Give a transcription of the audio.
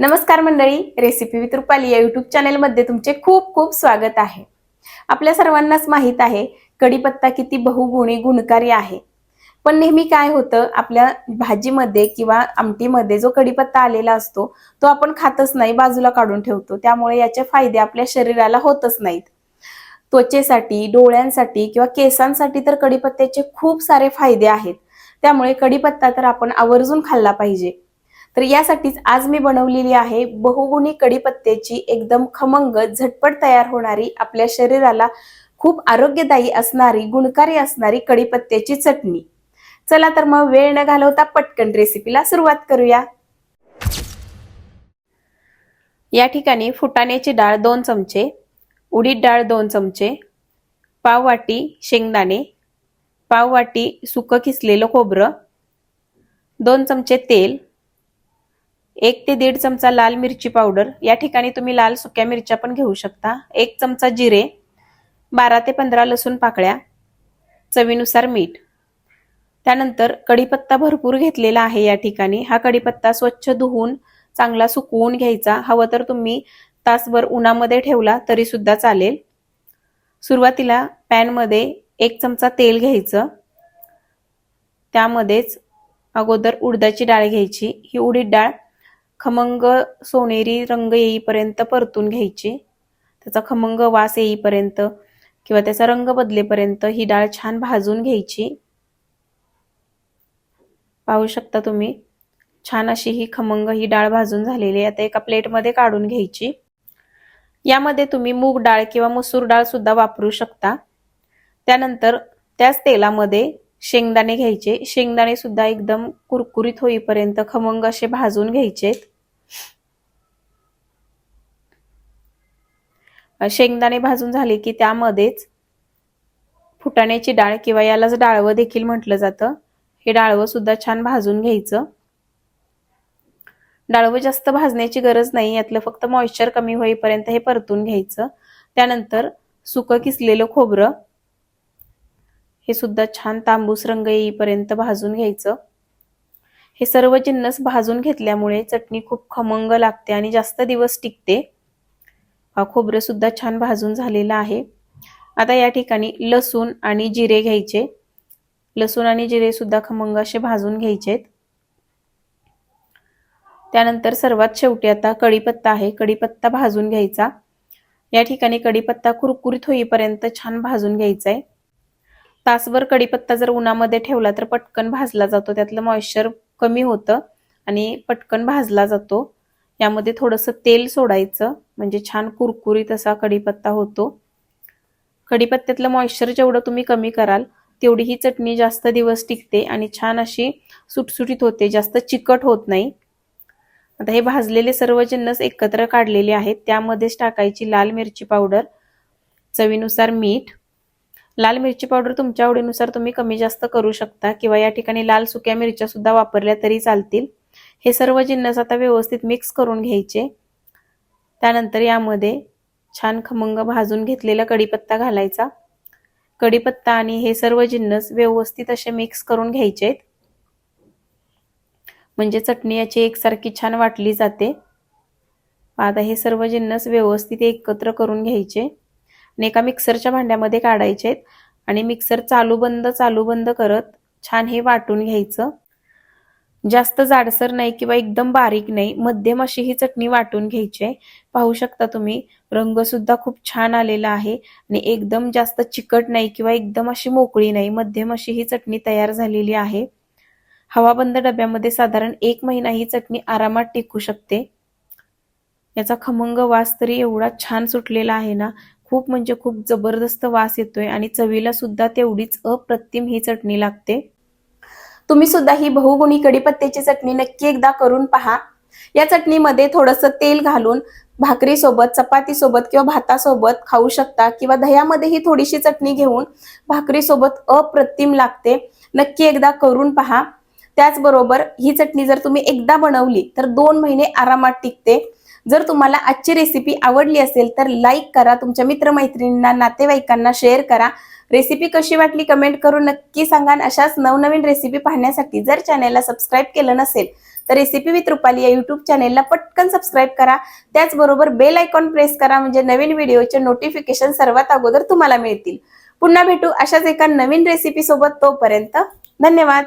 नमस्कार मंडळी recipe with Rupali या युट्यूब चॅनेलमध्ये तुमचे खूप खूप स्वागत आहे. आपल्या सर्वांनाच माहीत आहे कढीपत्ता किती बहुगुणी गुणकारी आहे. पण नेहमी काय होतं आपल्या भाजीमध्ये किंवा आमटीमध्ये जो कढीपत्ता आलेला असतो तो आपण खातच नाही बाजूला काढून ठेवतो. त्यामुळे याचे फायदे आपल्या शरीराला होतच नाहीत. त्वचेसाठी डोळ्यांसाठी किंवा केसांसाठी तर कढीपत्त्याचे खूप सारे फायदे आहेत. त्यामुळे कढीपत्ता तर आपण आवर्जून खाल्ला पाहिजे. तर यासाठीच आज मी बनवलेली आहे बहुगुणी कढीपत्त्याची एकदम खमंग झटपट तयार होणारी आपल्या शरीराला खूप आरोग्यदायी असणारी गुणकारी असणारी कढीपत्त्याची चटणी. चला तर मग वेळ न घालवता पटकन रेसिपीला सुरुवात करूया. या ठिकाणी फुटाण्याची डाळ दोन चमचे उडीद डाळ दोन चमचे पाव वाटी शेंगदाणे पाव वाटी सुकं किसलेलं खोबरं दोन चमचे तेल एक ते दीड चमचा लाल मिरची पावडर. या ठिकाणी तुम्ही लाल सुक्या मिरच्या पण घेऊ शकता. एक चमचा जिरे बारा ते पंधरा लसूण पाकळ्या चवीनुसार मीठ. त्यानंतर कढीपत्ता भरपूर घेतलेला आहे या ठिकाणी. हा कढीपत्ता स्वच्छ धुवून चांगला सुकवून घ्यायचा. हवं तर तुम्ही तासभर उन्हामध्ये ठेवला तरी सुद्धा चालेल. सुरुवातीला पॅनमध्ये एक चमचा तेल घ्यायचं. त्यामध्येच अगोदर उडदाची डाळ घ्यायची. ही उडीद डाळ खमंग सोनेरी रंग येईपर्यंत परतून घ्यायची. त्याचा खमंग वास येईपर्यंत किंवा त्याचा रंग बदलेपर्यंत ही डाळ छान भाजून घ्यायची. पाहू शकता तुम्ही छान अशी ही खमंग ही डाळ भाजून झालेली आता एका प्लेटमध्ये काढून घ्यायची. यामध्ये तुम्ही मूग डाळ किंवा मसूर डाळ सुद्धा वापरू शकता. त्यानंतर त्याच तेलामध्ये शेंगदाणे घ्यायचे. शेंगदाणे सुद्धा एकदम कुरकुरीत होईपर्यंत खमंग असे भाजून घ्यायचे शेंगदाणे भाजून झाले की त्यामध्येच फुटाण्याची डाळ किंवा यालाच डाळवं देखील म्हटलं जातं. हे डाळवं सुद्धा छान भाजून घ्यायचं. डाळवं जास्त भाजण्याची गरज नाही यातलं फक्त मॉइश्चर कमी होईपर्यंत हे परतून घ्यायचं. त्यानंतर सुकं किसलेलं खोबरं हे सुद्धा छान तांबूस रंग येईपर्यंत भाजून घ्यायचं. हे सर्व जिन्नस भाजून घेतल्यामुळे चटणी खूप खमंग लागते आणि जास्त दिवस टिकते. खोबरं सुद्धा छान भाजून झालेलं आहे. आता या ठिकाणी लसूण आणि जिरे घ्यायचे. लसूण आणि जिरे सुद्धा खमंग असे भाजून घ्यायचेत. त्यानंतर सर्वात शेवटी आता कढीपत्ता आहे. कढीपत्ता भाजून घ्यायचा. या ठिकाणी कढीपत्ता कुरकुरीत होईपर्यंत छान भाजून घ्यायचा आहे तासभर कढीपत्ता जर उन्हामध्ये ठेवला तर पटकन भाजला जातो. त्यातलं मॉइश्चर कमी होतं आणि पटकन भाजला जातो. यामध्ये थोडंसं तेल सोडायचं म्हणजे छान कुरकुरीत असा कढीपत्ता होतो. कढीपत्त्यातलं मॉइश्चर जेवढं तुम्ही कमी कराल तेवढी ही चटणी जास्त दिवस टिकते आणि छान अशी सुटसुटीत होते जास्त चिकट होत नाही. आता हे भाजलेले सर्व जिन्नस एकत्र काढलेले आहेत त्यामध्येच टाकायची लाल मिरची पावडर चवीनुसार मीठ. लाल मिरची पावडर तुमच्या आवडीनुसार तुम्ही कमी जास्त करू शकता किंवा या ठिकाणी लाल सुक्या मिरच्या सुद्धा वापरल्या तरी चालतील. हे सर्व जिन्नस आता व्यवस्थित मिक्स करून घ्यायचे. त्यानंतर यामध्ये छान खमंग भाजून घेतलेला कढीपत्ता घालायचा. कढीपत्ता आणि हे सर्व जिन्नस व्यवस्थित असे मिक्स करून घ्यायचे म्हणजे चटणी याची एकसारखी छान वाटली जाते. आता हे सर्व जिन्नस व्यवस्थित एकत्र करून घ्यायचे आणि एका मिक्सरच्या भांड्यामध्ये काढायचे आणि मिक्सर चालू बंद चालू बंद करत छान हे वाटून घ्यायचं. जास्त जाडसर नाही किंवा एकदम बारीक नाही मध्यम अशी ही चटणी वाटून घ्यायची आहे. पाहू शकता तुम्ही रंग सुद्धा खूप छान आलेला आहे आणि एकदम जास्त चिकट नाही किंवा एकदम अशी मोकळी नाही मध्यम अशी ही चटणी तयार झालेली आहे. हवाबंद डब्यामध्ये साधारण एक महिना ही चटणी आरामात टिकू शकते. याचा खमंग वास तरी एवढा छान सुटलेला आहे ना खूप म्हणजे खूप जबरदस्त वास येतोय आणि चवीला सुद्धा तेवढीच अप्रतिम ही चटणी लागते. तुम्ही सुद्धा ही बहुगुणी कडीपत्त्याची चटणी नक्की एकदा करून पहा. या चटणीमध्ये थोडंसं तेल घालून भाकरी सोबत चपाती सोबत किंवा भातासोबत खाऊ शकता किंवा दह्यामध्ये ही थोडीशी चटणी घेऊन भाकरी सोबत अप्रतिम लागते. नक्की एकदा करून पहा. त्याचबरोबर ही चटणी जर तुम्ही एकदा बनवली तर दोन महिने आरामात टिकते. जर तुम्हाला आजची रेसिपी आवडली असेल तर लाईक करा. तुमच्या मित्रमैत्रिणींना नातेवाईकांना शेअर करा. रेसिपी कशी वाटली कमेंट करून नक्की सांगा. अशाच नवनवीन रेसिपी पाहण्यासाठी जर चॅनेलला सबस्क्राईब केलं नसेल तर रेसिपी विथ रुपाली या युट्यूब चॅनेलला पटकन सबस्क्राईब करा. त्याचबरोबर बेल आयकॉन प्रेस करा. म्हणजे नवीन व्हिडिओचे नोटिफिकेशन सर्वात अगोदर तुम्हाला मिळतील. पुन्हा भेटू अशाच एका नवीन रेसिपी सोबत. तोपर्यंत धन्यवाद.